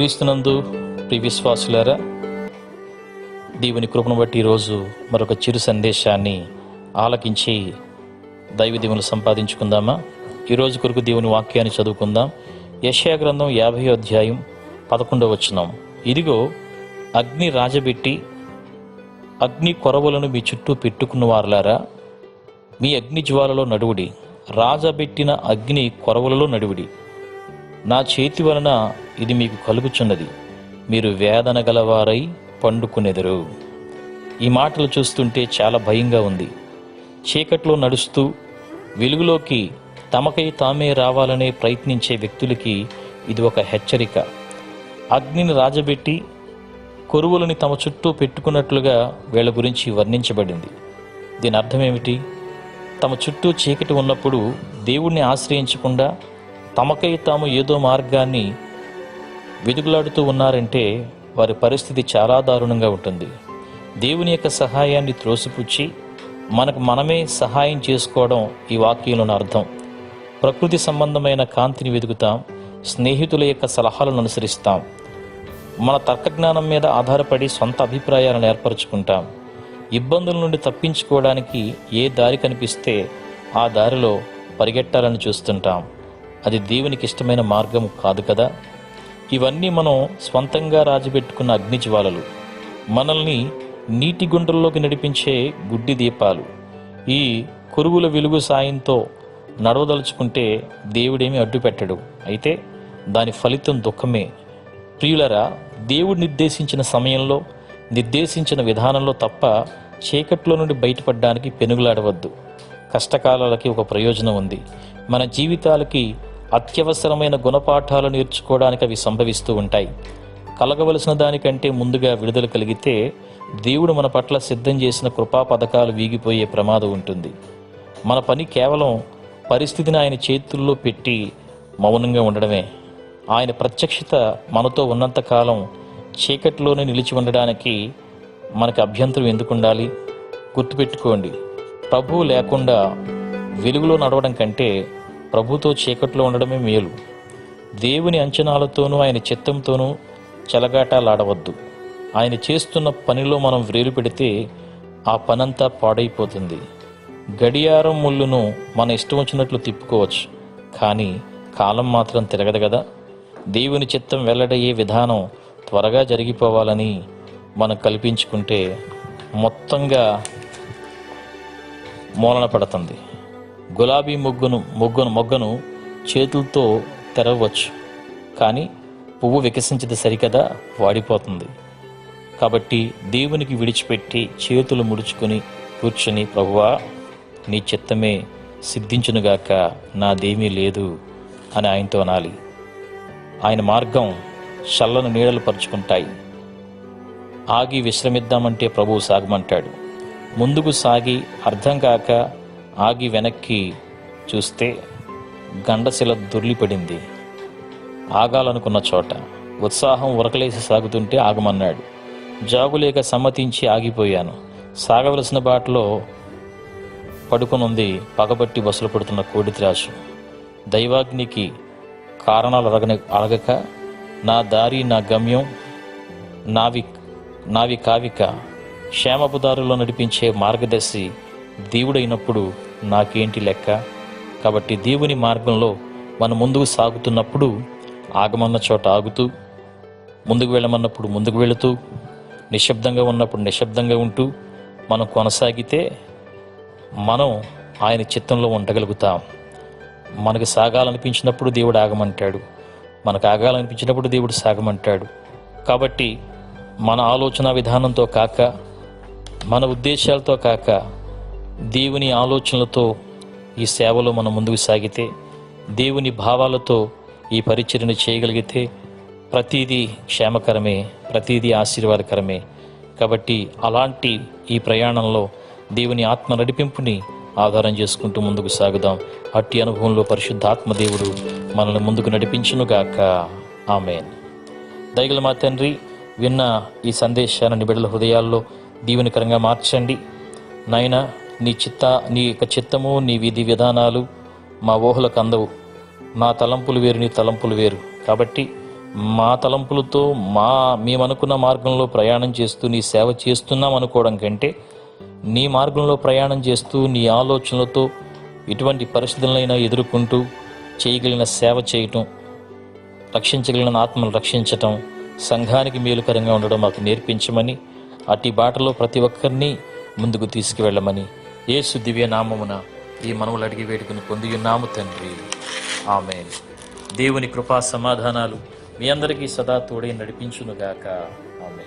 క్రీస్తునందు ప్రియ విశ్వాసులారా దేవుని కృపను బట్టి ఈరోజు మరొక చిరు సందేశాన్ని ఆలకించి దైవ దీవులు సంపాదించుకుందామా ఈరోజు కొరకు దేవుని వాక్యాన్ని చదువుకుందాం. యశయా గ్రంథం యాభై అధ్యాయం పదకొండవ వచనం. ఇదిగో అగ్ని రాజబెట్టి అగ్ని కొరవలను మీ చుట్టూ పెట్టుకున్న వారులారా మీ అగ్ని జ్వాలలో నడువుడి. రాజబెట్టిన అగ్ని కొరవలలో నడువుడి. నా చేతి వలన ఇది మీకు కలుగుచున్నది. మీరు వేదన గలవారై పండుకునెదరు. ఈ మాటలు చూస్తుంటే చాలా భయంగా ఉంది. చీకట్లో నడుస్తూ వెలుగులోకి తమకై తామే రావాలనే ప్రయత్నించే వ్యక్తులకి ఇది ఒక హెచ్చరిక. అగ్నిని రాజబెట్టి కొరువులని తమ చుట్టూ పెట్టుకున్నట్లుగా వీళ్ళ గురించి వర్ణించబడింది. దీని అర్థం ఏమిటి తమ చుట్టూ చీకటి ఉన్నప్పుడు దేవుణ్ణి ఆశ్రయించకుండా తమకై తాము ఏదో మార్గాన్ని వెతుకులాడుతూ ఉన్నారంటే వారి పరిస్థితి చాలా దారుణంగా ఉంటుంది. దేవుని యొక్క సహాయాన్ని త్రోసిపుచ్చి మనకు మనమే సహాయం చేసుకోవడం ఈ వాక్యంలోని అర్థం. ప్రకృతి సంబంధమైన కాంతిని వెతుకుతాం స్నేహితుల యొక్క సలహాలను అనుసరిస్తాం మన తర్కజ్ఞానం మీద ఆధారపడి సొంత అభిప్రాయాలను ఏర్పరచుకుంటాం. ఇబ్బందుల నుండి తప్పించుకోవడానికి ఏ దారి కనిపిస్తే ఆ దారిలో పరిగెట్టాలని చూస్తుంటాం. అది దేవునికి ఇష్టమైన మార్గం కాదు కదా? ఇవన్నీ మనం స్వంతంగా రాజబెట్టుకున్న అగ్నిజ్వాలలు. మనల్ని నీటి గుండ్రల్లోకి నడిపించే గుడ్డి దీపాలు. ఈ కురువుల వెలుగు సాయంతో నడవదలుచుకుంటే దేవుడేమి అడ్డుపెట్టడు. అయితే దాని ఫలితం దుఃఖమే. ప్రియులరా దేవుడు నిర్దేశించిన సమయంలో నిర్దేశించిన విధానంలో తప్ప చీకట్లో నుండి బయటపడడానికి పెనుగులాడవద్దు. కష్టకాలాలకి ఒక ప్రయోజనం ఉంది. మన జీవితాలకి అత్యవసరమైన గుణపాఠాలు నేర్చుకోవడానికి అవి సంభవిస్తూ ఉంటాయి. కలగవలసిన దానికంటే ముందుగా విడుదల కలిగితే దేవుడు మన పట్ల సిద్ధం చేసిన కృపా పథకాలు వీగిపోయే ప్రమాదం ఉంటుంది. మన పని కేవలం పరిస్థితిని ఆయన చేతుల్లో పెట్టి మౌనంగా ఉండడమే. ఆయన ప్రత్యక్షత మనతో ఉన్నంతకాలం చీకటిలోనే నిలిచి ఉండడానికి మనకి అభ్యంతరం ఎందుకు ఉండాలి గుర్తుపెట్టుకోండి. ప్రభువు లేకుండా వెలుగులో నడవడం కంటే ప్రభుతో చీకట్లో ఉండడమే మేలు. దేవుని అంచనాలతోనూ ఆయన చిత్తంతోనూ చెలగాటాలాడవద్దు. ఆయన చేస్తున్న పనిలో మనం వ్రేలు పెడితే ఆ పనంతా పాడైపోతుంది. గడియారం ముళ్ళును మన ఇష్టం వచ్చినట్లు తిప్పుకోవచ్చు. కానీ కాలం మాత్రం తిరగదు కదా. దేవుని చిత్తం వెల్లడయ్యే విధానం త్వరగా జరిగిపోవాలని మనం కల్పించుకుంటే మొత్తంగా మూలన పడుతుంది గులాబీ మొగ్గును మొగ్గును మొగ్గను చేతులతో తెరవచ్చు. కానీ పువ్వు వికసించదు సరికదా? వాడిపోతుంది. కాబట్టి దేవునికి విడిచిపెట్టి చేతులు ముడుచుకుని కూర్చొని ప్రభువా నీ చిత్తమే సిద్ధించునుగాక నాదేమీ లేదు అని ఆయనతో అనాలి. ఆయన మార్గం చల్లను నీడలు పరుచుకుంటాయి. ఆగి విశ్రమిద్దామంటే ప్రభువు సాగమంటాడు. ముందుకు సాగి అర్థం కాక ఆగి వెనక్కి చూస్తే గండశిల దొర్లిపడింది. ఆగాలనుకున్న చోట ఉత్సాహం ఉరకలేసి సాగుతుంటే ఆగమన్నాడు. జాగులేక సమ్మతించి ఆగిపోయాను. సాగవలసిన బాటలో పడుకునుంది పగబట్టి బస్సులు పడుతున్న కోడిత్రాసు. దైవాగ్నికి కారణాలు అడగని అడగక నా దారి నా గమ్యం నావి నావి కావిక క్షేమపు దారిలో నడిపించే మార్గదర్శి దేవుడైనప్పుడు నాకేంటి లెక్క? కాబట్టి దేవుని మార్గంలో మనం ముందుకు సాగుతున్నప్పుడు ఆగమన్న చోట ఆగుతూ ముందుకు వెళ్ళమన్నప్పుడు ముందుకు వెళుతూ నిశ్శబ్దంగా ఉన్నప్పుడు నిశ్శబ్దంగా ఉంటూ మనం కొనసాగితే మనం ఆయన చిత్తంలో ఉండగలుగుతాం. మనకు సాగాలనిపించినప్పుడు దేవుడు ఆగమంటాడు. మనకు ఆగాలనిపించినప్పుడు దేవుడు సాగమంటాడు. కాబట్టి మన ఆలోచన విధానంతో కాక మన ఉద్దేశాలతో కాక దేవుని ఆలోచనలతో ఈ సేవలో మనం ముందుకు సాగితే దేవుని భావాలతో ఈ పరిచర్ను చేయగలిగితే ప్రతిదీ క్షేమకరమే ప్రతిదీ ఆశీర్వాదకరమే. కాబట్టి అలాంటి ఈ ప్రయాణంలో దేవుని ఆత్మ నడిపింపుని ఆధారం చేసుకుంటూ ముందుకు సాగుదాం. అట్టి అనుభవంలో పరిశుద్ధాత్మ దేవుడు మనల్ని ముందుకు నడిపించునుగాక. ఆమెన్. దయగల మా తండ్రి విన్న ఈ సందేశాన్ని బిడ్డల హృదయాల్లో దీవెనకరంగా మార్చండి. నాయన నీ చిత్త నీ యొక్క చిత్తము నీ విధి విధానాలు మా ఊహలకు అందవు. మా తలంపులు వేరు నీ తలంపులు వేరు. కాబట్టి మా తలంపులతో మా మేము అనుకున్న మార్గంలో ప్రయాణం చేస్తూ నీ సేవ చేస్తున్నాం అనుకోవడం కంటే నీ మార్గంలో ప్రయాణం చేస్తూ నీ ఆలోచనలతో ఎటువంటి పరిస్థితులైనా ఎదుర్కొంటూ చేయగలిగిన సేవ చేయటం రక్షించగలిగిన ఆత్మను రక్షించటం సంఘానికి మేలుకరంగా ఉండడం మాకు నేర్పించమని అట్టి బాటలో ప్రతి ఒక్కరిని ముందుకు తీసుకువెళ్ళమని ఏసు దివ్య నామమున ఈ మనవులు అడిగి వేడుకుని పొంది తండ్రి. ఆమె దేవుని కృపా సమాధానాలు మీ అందరికీ సదా తోడే నడిపించునుగాక. ఆమె